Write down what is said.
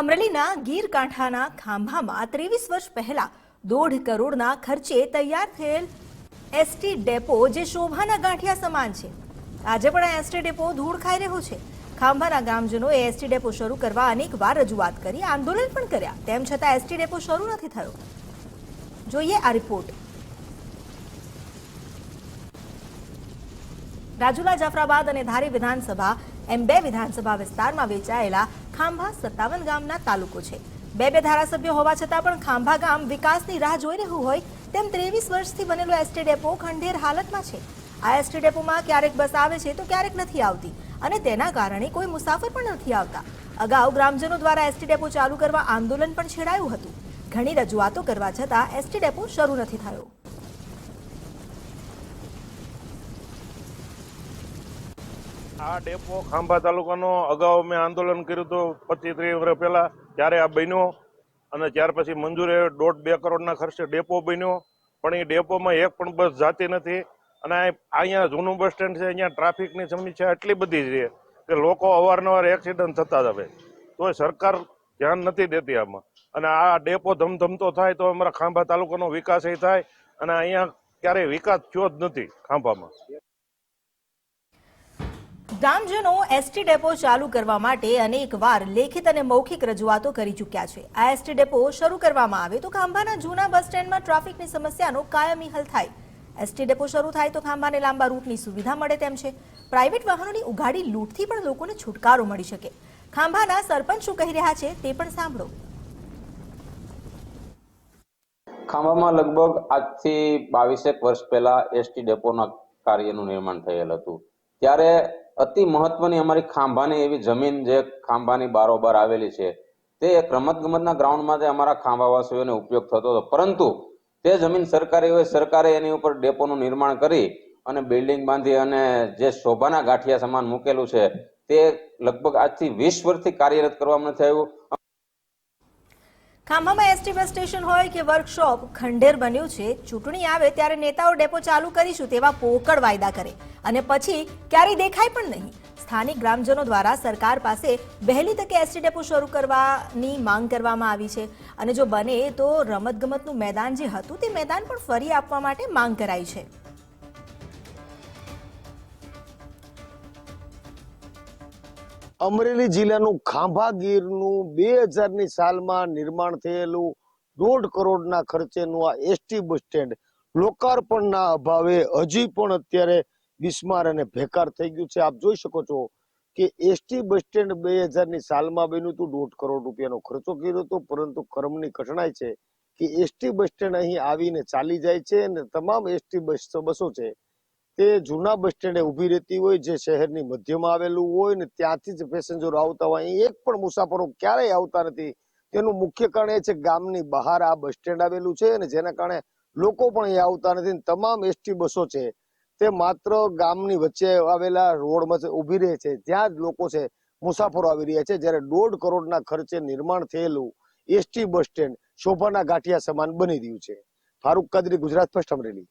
અમરેલીના ગીર કાંઠાના ખાંભામાં ત્રેવીસ વર્ષ પહેલા દોઢ કરોડના ખર્ચે તૈયાર થયેલ એસટી ડેપો જે શોભાના ગાંઠિયા સમાન છે. આજે પણ આ એસટી ડેપો ધૂળ ખાઈ રહ્યો છે. ખાંભાના ગ્રામજનોએ એસટી ડેપો શરૂ કરવા અનેક વાર રજૂઆત કરી, આંદોલન પણ કર્યા. તેમ છતાં એસટી ડેપો શરૂ નથી થયો. જોઈએ આ રિપોર્ટ. રાજુલા, જાફરાબાદ અને ધારી વિધાનસભા એમ બે વિધાનસભા વિસ્તારમાં વેચાયેલા ખાંભા સત્તાવન ગામના તાલુકો છે. બે બે ધારાસભ્યો હોવા છતાં પણ ખાંભા ગામ વિકાસની રાહ જોઈ રહ્યું હોય તેમ ત્રેવીસ વર્ષથી બનેલો એસટી ડેપો ખંડેર હાલતમાં છે. આ એસટી ડેપોમાં ક્યારેક બસ આવે છે તો ક્યારેક નથી આવતી અને તેના કારણે કોઈ મુસાફર પણ નથી આવતા. અગાઉ ગ્રામજનો દ્વારા એસટી ડેપો ચાલુ કરવા આંદોલન પણ છેડાયું હતું. ઘણી રજૂઆતો કરવા છતાં એસટી ડેપો શરૂ નથી થયો. આ ડેપો ખાંભા તાલુકાનો અગાઉ મેં આંદોલન કર્યું હતું પચીસ ત્રીસ વર્ષ પહેલા, ત્યારે આ બન્યો અને ત્યાર પછી મંજૂરે દોઢ બે કરોડના ખર્ચે ડેપો બન્યો. પણ એ ડેપોમાં એક પણ બસ જાતી નથી અને અહીંયા જૂનું બસ સ્ટેન્ડ છે, અહીંયા ટ્રાફિકની સમસ્યા એટલી બધી છે કે લોકો અવારનવાર એક્સિડન્ટ થતા જ હવે તોય સરકાર ધ્યાન નથી દેતી આમાં. અને આ ડેપો ધમધમતો થાય તો અમારા ખાંભા તાલુકાનો વિકાસ એ થાય અને અહીંયા ક્યારેય વિકાસ થયો જ નથી ખાંભામાં. ગ્રામજનો એસટી ડેપો ચાલુ કરવા માટે અનેક વાર લેખિત અને મૌખિક રજૂઆતો કરી ચૂક્યા છે. આ એસટી ડેપો શરૂ કરવામાં આવે તો ખાંભાના જૂના બસ સ્ટેન્ડમાં ટ્રાફિકની સમસ્યાનો કાયમી હલ થાય. એસટી ડેપો શરૂ થાય તો ખાંભાને લાંબા રૂટની સુવિધા મળે તેમ છે. પ્રાઇવેટ વાહનોની ઉઘાડી લૂંટથી પણ લોકોને છુટકારો મળી શકે. ખાંભાના સરપંચ શું કહી રહ્યા છે તે પણ સાંભળો. ખાંભામાં લગભગ આજથી બાવીસેક વર્ષ પહેલા એસટી ડેપોના કાર્યનું નિર્માણ થયેલ હતું. ત્યારે અતિ મહત્વની અમારી ખાંભાની એવી જમીન જે ખાંભાની બારોબાર આવેલી છે, તે એક રમત ગમતના ગ્રાઉન્ડમાં જે અમારા ખાંભાવાસીઓને ઉપયોગ થતો હતો. પરંતુ તે જમીન સરકારી હોય, સરકારે એની ઉપર ડેપોનું નિર્માણ કરી અને બિલ્ડિંગ બાંધી અને જે શોભાના ગાંઠિયા સમાન મૂકેલું છે, તે લગભગ આજથી વીસ વર્ષથી કાર્યરત કરવામાં આવ્યું. ખાંભામાં એસટી બસ સ્ટેશન હોય કે વર્કશોપ, ખંડેર બન્યું છે. ચૂંટણી આવે ત્યારે નેતાઓ ડેપો ચાલુ કરીશું તેવા પોકળ વાયદા કરે. અને પછી ક્યારેય દેખાય પણ નહીં. સ્થાનિક ગ્રામજનો દ્વારા સરકાર પાસે વહેલી તકે એસટી ડેપો શરૂ કરવાની માંગ કરવામાં આવી છે. અને જો બને તો રમતગમતનું મેદાન જે હતું તે મેદાન પણ ફરી આપવા માટે માંગ કરાઈ છે. અમરેલી જિલ્લાનું ખાંભા ગીરનું બે હજારની સાલમાં નિર્માણ થયેલું દોઢ કરોડના ખર્ચેનું આ એસટી બસ સ્ટેન્ડ લોકાર્પણના અભાવે હજી પણ અત્યારે બિસ્માર અને ભેકાર થઈ ગયું છે. આપ જોઈ શકો છો કે એસટી બસ સ્ટેન્ડ બે હજારની સાલમાં બન્યું હતું. દોઢ કરોડ રૂપિયાનો ખર્ચો કર્યો હતો, પરંતુ કર્મની કઠણાઈ છે કે એસટી બસ સ્ટેન્ડ અહીં આવીને ચાલી જાય છે અને તમામ એસટી બસ બસો છે તે જૂના બસ સ્ટેન્ડે ઊભી રહેતી હોય, જે શહેરની મધ્યમાં આવેલું હોય ને ત્યાંથી જ પેસેન્જરો આવતા હોય. અહીં એક પણ મુસાફરો ક્યારેય આવતા નથી. તેનું મુખ્ય કારણ એ છે ગામની બહાર આ બસ સ્ટેન્ડ આવેલું છે અને જેના કારણે લોકો પણ અહીં આવતા નથી તમામ એસટી બસો છે તે માત્ર ગામની વચ્ચે આવેલા રોડમાં ઊભી રહે છે. ત્યાં જ લોકો છે, મુસાફરો આવી રહ્યા છે. જ્યારે દોઢ કરોડના ખર્ચે નિર્માણ થયેલું એસટી બસ સ્ટેન્ડ શોભાના ગાંઠિયા સમાન બની રહ્યું છે. ફારૂક કાદરી, ગુજરાત ફર્સ્ટ અમરેલી.